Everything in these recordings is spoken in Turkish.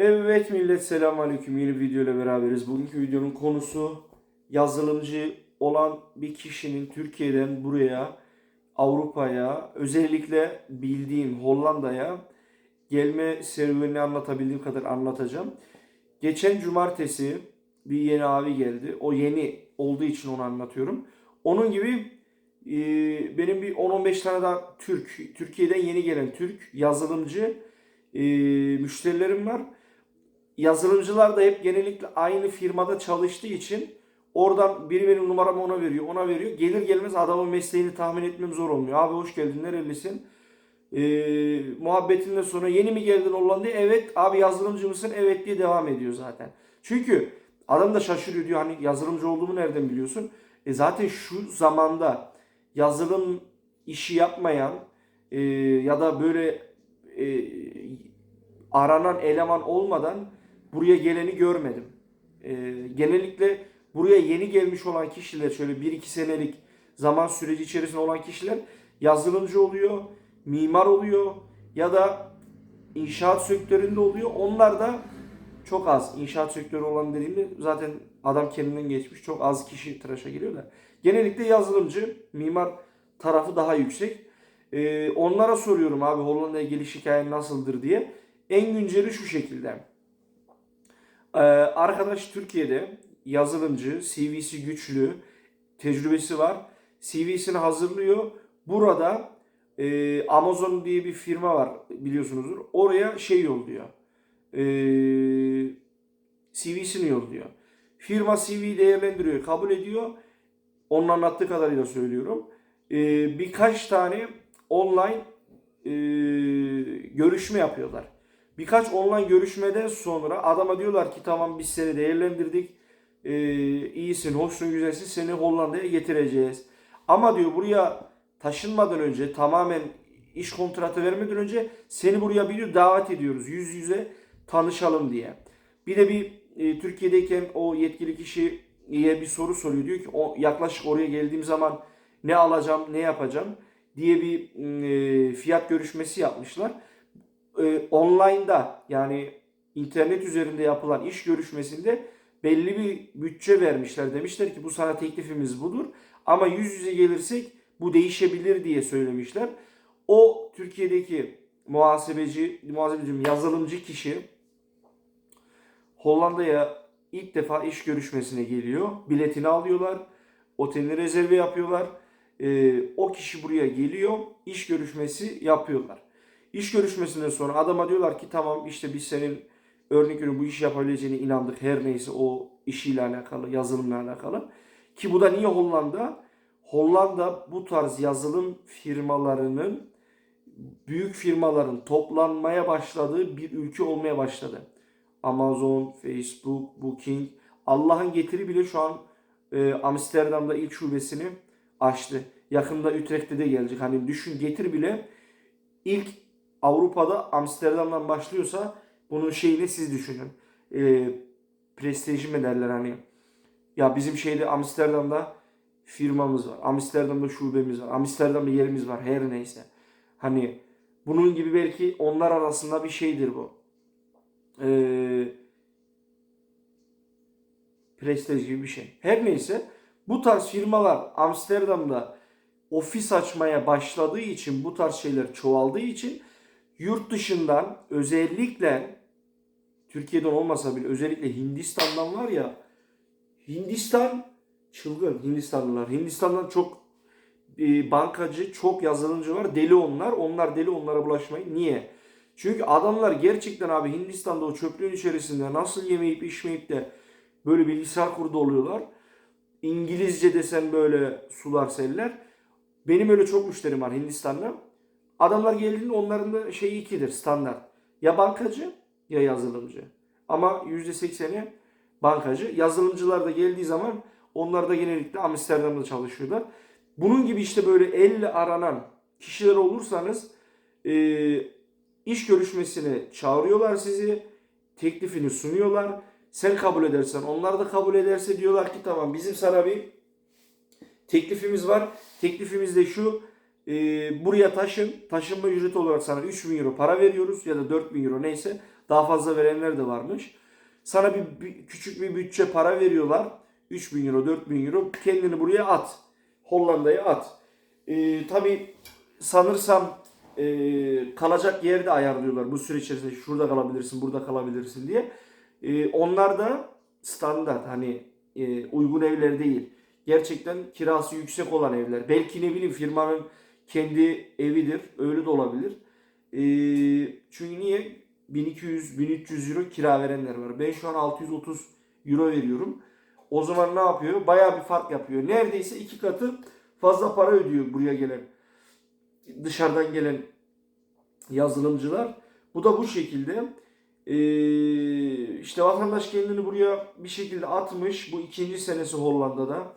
Evet millet selamünaleyküm yeni video ile beraberiz. Bugünkü videonun konusu yazılımcı olan bir kişinin Türkiye'den buraya Avrupa'ya özellikle bildiğim Hollanda'ya gelme serüvenini anlatabildiğim kadar anlatacağım. Geçen cumartesi bir yeni abi geldi. O yeni olduğu için onu anlatıyorum. Onun gibi e, benim bir 10-15 tane daha Türk, Türkiye'den yeni gelen Türk yazılımcı e, müşterilerim var. Yazılımcılar da hep genellikle aynı firmada çalıştığı için oradan biri benim numaramı ona veriyor, ona veriyor. Gelir gelmez adamın mesleğini tahmin etmem zor olmuyor. Abi hoş geldin, nerelisin? E, muhabbetinden sonra yeni mi geldin Hollanda'ya? Evet. Abi yazılımcı mısın? Evet diye devam ediyor zaten. Çünkü adam da şaşırıyor diyor hani yazılımcı olduğumu nereden biliyorsun? E zaten şu zamanda yazılım işi yapmayan e, ya da böyle e, aranan eleman olmadan buraya geleni görmedim. E, genellikle buraya yeni gelmiş olan kişiler şöyle 1-2 senelik zaman süreci içerisinde olan kişiler yazılımcı oluyor, mimar oluyor ya da inşaat sektöründe oluyor. Onlar da çok az inşaat sektörü olan dediğimde zaten adam kendinden geçmiş çok az kişi tıraşa giriyor da. Genellikle yazılımcı, mimar tarafı daha yüksek. Ee, onlara soruyorum abi Hollanda'ya geliş hikayen nasıldır diye. En günceli şu şekilde. Ee, arkadaş Türkiye'de yazılımcı, CV'si güçlü, tecrübesi var. CV'sini hazırlıyor. Burada e, Amazon diye bir firma var biliyorsunuzdur. Oraya şey yolluyor. E, CV'sini yolluyor. Firma CV değerlendiriyor, kabul ediyor. Onun anlattığı kadarıyla söylüyorum. E, birkaç tane online e, görüşme yapıyorlar. Birkaç online görüşmeden sonra adama diyorlar ki tamam biz seni değerlendirdik. E, iyisin, hoşsun, güzelsin. Seni Hollanda'ya getireceğiz. Ama diyor buraya taşınmadan önce tamamen iş kontratı vermeden önce seni buraya bir davet ediyoruz. Yüz yüze tanışalım diye. Bir de bir e, Türkiye'deyken o yetkili kişiye bir soru soruyor. Diyor ki o yaklaşık oraya geldiğim zaman ne alacağım, ne yapacağım diye bir e, fiyat görüşmesi yapmışlar. E, online'da yani internet üzerinde yapılan iş görüşmesinde belli bir bütçe vermişler. Demişler ki bu sana teklifimiz budur. Ama yüz yüze gelirsek bu değişebilir diye söylemişler. O Türkiye'deki muhasebeci, muhasebeci yazılımcı kişi Hollanda'ya ilk defa iş görüşmesine geliyor. Biletini alıyorlar. Otelini rezerve yapıyorlar. Ee, o kişi buraya geliyor. iş görüşmesi yapıyorlar. İş görüşmesinden sonra adama diyorlar ki tamam işte biz senin örnek bu işi yapabileceğine inandık. Her neyse o işiyle alakalı, yazılımla alakalı. Ki bu da niye Hollanda? Hollanda bu tarz yazılım firmalarının büyük firmaların toplanmaya başladığı bir ülke olmaya başladı. Amazon, Facebook, Booking, Allah'ın getiri bile şu an e, Amsterdam'da ilk şubesini açtı. Yakında Utrecht'te de gelecek. Hani düşün getir bile ilk Avrupa'da Amsterdam'dan başlıyorsa bunun şeyini siz düşünün. E, prestiji mi derler hani. Ya bizim şeyde Amsterdam'da firmamız var. Amsterdam'da şubemiz var. Amsterdam'da yerimiz var. Her neyse. Hani bunun gibi belki onlar arasında bir şeydir bu. Ee, prestij gibi bir şey. Her neyse bu tarz firmalar Amsterdam'da ofis açmaya başladığı için bu tarz şeyler çoğaldığı için yurt dışından özellikle Türkiye'den olmasa bile özellikle Hindistan'dan var ya Hindistan çılgın Hindistanlılar. Hindistan'dan çok e, bankacı, çok yazılımcı var. Deli onlar. Onlar deli onlara bulaşmayın. Niye? Çünkü adamlar gerçekten abi Hindistan'da o çöplüğün içerisinde nasıl yemeyip içmeyip de böyle bilgisayar kurdu oluyorlar. İngilizce desen böyle sular seller. Benim öyle çok müşterim var Hindistan'da. Adamlar geldiğinde onların da şeyi ikidir standart. Ya bankacı ya yazılımcı. Ama %80'i bankacı. Yazılımcılar da geldiği zaman onlar da genellikle Amsterdam'da çalışıyorlar. Bunun gibi işte böyle elle aranan kişiler olursanız e, iş görüşmesine çağırıyorlar sizi. Teklifini sunuyorlar. Sen kabul edersen onlar da kabul ederse diyorlar ki tamam bizim sana bir teklifimiz var. Teklifimiz de şu e, buraya taşın. Taşınma ücreti olarak sana 3 bin euro para veriyoruz ya da 4 bin euro neyse. Daha fazla verenler de varmış. Sana bir, bir küçük bir bütçe para veriyorlar. 3000 euro, 4000 euro. Kendini buraya at. Hollanda'ya at. Ee, tabii sanırsam e, kalacak yer de ayarlıyorlar bu süre içerisinde. Şurada kalabilirsin, burada kalabilirsin diye. Ee, onlar da standart hani e, uygun evler değil. Gerçekten kirası yüksek olan evler. Belki ne bileyim firmanın kendi evidir. Öyle de olabilir. Ee, çünkü niye? 1200-1300 euro kira verenler var. Ben şu an 630 euro veriyorum. O zaman ne yapıyor? Bayağı bir fark yapıyor. Neredeyse iki katı fazla para ödüyor buraya gelen dışarıdan gelen yazılımcılar. Bu da bu şekilde. Ee, işte vatandaş kendini buraya bir şekilde atmış. Bu ikinci senesi Hollanda'da.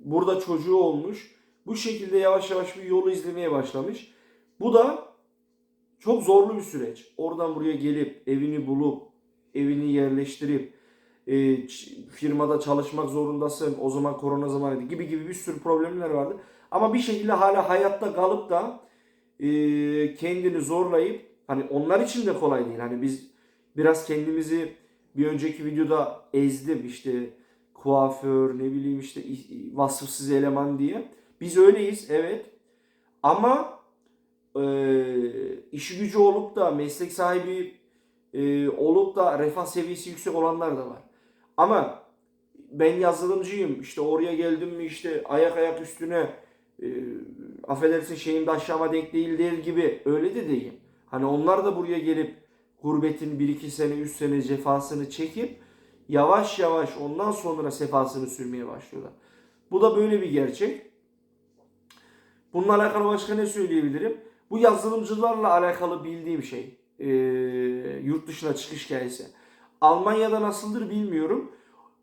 Burada çocuğu olmuş. Bu şekilde yavaş yavaş bir yolu izlemeye başlamış. Bu da çok zorlu bir süreç. Oradan buraya gelip evini bulup evini yerleştirip e, firmada çalışmak zorundasın. O zaman korona zamanıydı gibi gibi bir sürü problemler vardı. Ama bir şekilde hala hayatta kalıp da e, kendini zorlayıp hani onlar için de kolay değil. Hani biz biraz kendimizi bir önceki videoda ezdim işte kuaför ne bileyim işte vasıfsız eleman diye. Biz öyleyiz evet. Ama e, işi gücü olup da meslek sahibi e, olup da refah seviyesi yüksek olanlar da var. Ama ben yazılımcıyım işte oraya geldim mi işte ayak ayak üstüne e, affedersin şeyim de aşağıma denk değil der gibi öyle de değil. Hani onlar da buraya gelip gurbetin 1-2 sene 3 sene cefasını çekip yavaş yavaş ondan sonra sefasını sürmeye başlıyorlar. Bu da böyle bir gerçek. Bununla alakalı başka ne söyleyebilirim? Bu yazılımcılarla alakalı bildiğim şey. Ee, yurt dışına çıkış hikayesi. Almanya'da nasıldır bilmiyorum.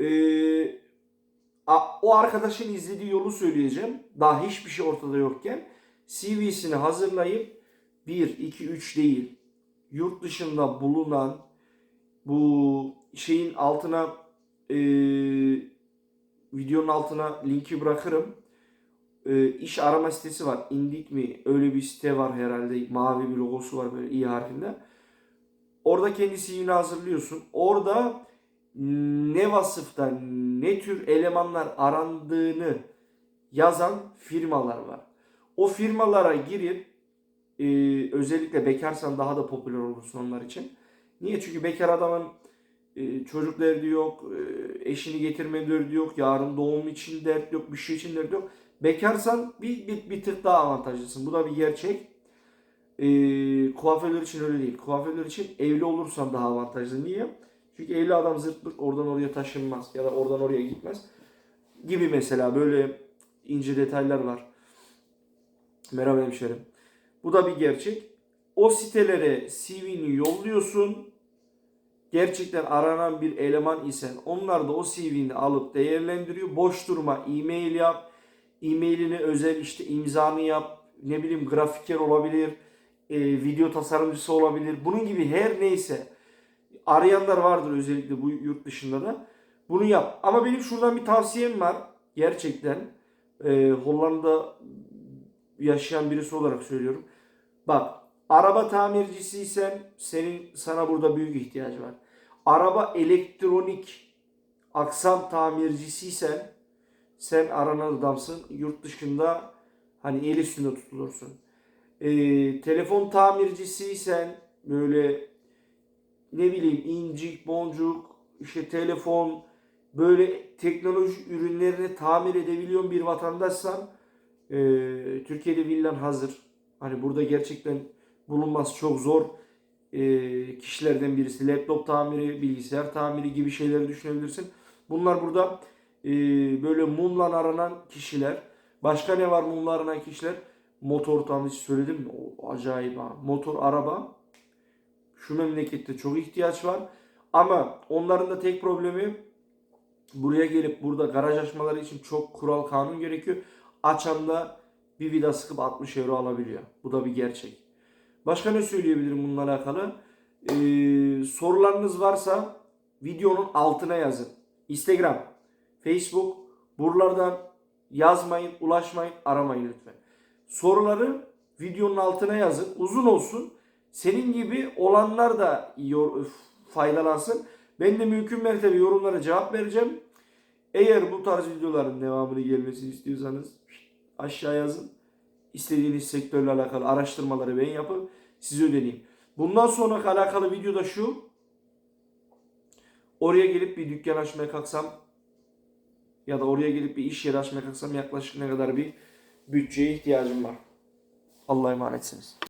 Ee, a- o arkadaşın izlediği yolu söyleyeceğim. Daha hiçbir şey ortada yokken. CV'sini hazırlayıp 1, 2, 3 değil. Yurt dışında bulunan bu şeyin altına e, videonun altına linki bırakırım. E, iş arama sitesi var. Indeed mi? Öyle bir site var herhalde. Mavi bir logosu var böyle i harfinde. Orada kendi CV'ni hazırlıyorsun. Orada ne vasıfta ne tür elemanlar arandığını yazan firmalar var. O firmalara girip e, özellikle bekarsan daha da popüler olursun onlar için. Niye? Çünkü bekar adamın e, çocuk derdi yok, e, eşini getirme derdi yok, yarın doğum için dert yok, bir şey için dert yok. Bekarsan bir, bir, bir tık daha avantajlısın. Bu da bir gerçek. E, kuaförler için öyle değil. Kuaförler için evli olursan daha avantajlı. Niye? Çünkü evli adam zırtlık oradan oraya taşınmaz ya da oradan oraya gitmez. Gibi mesela böyle ince detaylar var. Merhaba hemşerim. Bu da bir gerçek. O sitelere CV'ni yolluyorsun. Gerçekten aranan bir eleman isen onlar da o CV'ni alıp değerlendiriyor. Boş durma e-mail yap. E-mailini özel işte imzanı yap. Ne bileyim grafiker olabilir. e, video tasarımcısı olabilir. Bunun gibi her neyse. Arayanlar vardır özellikle bu yurt dışında da. Bunu yap. Ama benim şuradan bir tavsiyem var. Gerçekten. E, Hollanda yaşayan birisi olarak söylüyorum. Bak araba tamircisiysen senin sana burada büyük ihtiyacı var. Araba elektronik aksam tamircisiysen sen aranan adamsın. Yurt dışında hani el üstünde tutulursun. Ee, telefon tamircisiysen böyle ne bileyim incik boncuk işte telefon böyle teknoloji ürünlerini tamir edebiliyorsun bir vatandaşsan e, Türkiye'de villan hazır. Hani burada gerçekten bulunması çok zor e, kişilerden birisi. Laptop tamiri, bilgisayar tamiri gibi şeyleri düşünebilirsin. Bunlar burada e, böyle mumla aranan kişiler. Başka ne var mumla aranan kişiler? Motor tamircisi söyledim mi? O acayip ha. Motor, araba. Şu memlekette çok ihtiyaç var. Ama onların da tek problemi buraya gelip burada garaj açmaları için çok kural kanun gerekiyor. Açan da bir vida sıkıp 60 euro alabiliyor. Bu da bir gerçek. Başka ne söyleyebilirim bununla alakalı? Ee, sorularınız varsa videonun altına yazın. Instagram, Facebook, buralardan yazmayın, ulaşmayın, aramayın lütfen. Soruları videonun altına yazın. Uzun olsun. senin gibi olanlar da faydalansın. Ben de mümkün mertebe yorumlara cevap vereceğim. Eğer bu tarz videoların devamını gelmesini istiyorsanız aşağı yazın. İstediğiniz sektörle alakalı araştırmaları ben yapıp size ödeneyim. Bundan sonraki alakalı video da şu. Oraya gelip bir dükkan açmaya kalksam ya da oraya gelip bir iş yeri açmaya kalksam yaklaşık ne kadar bir bütçeye ihtiyacım var. Allah'a emanetsiniz.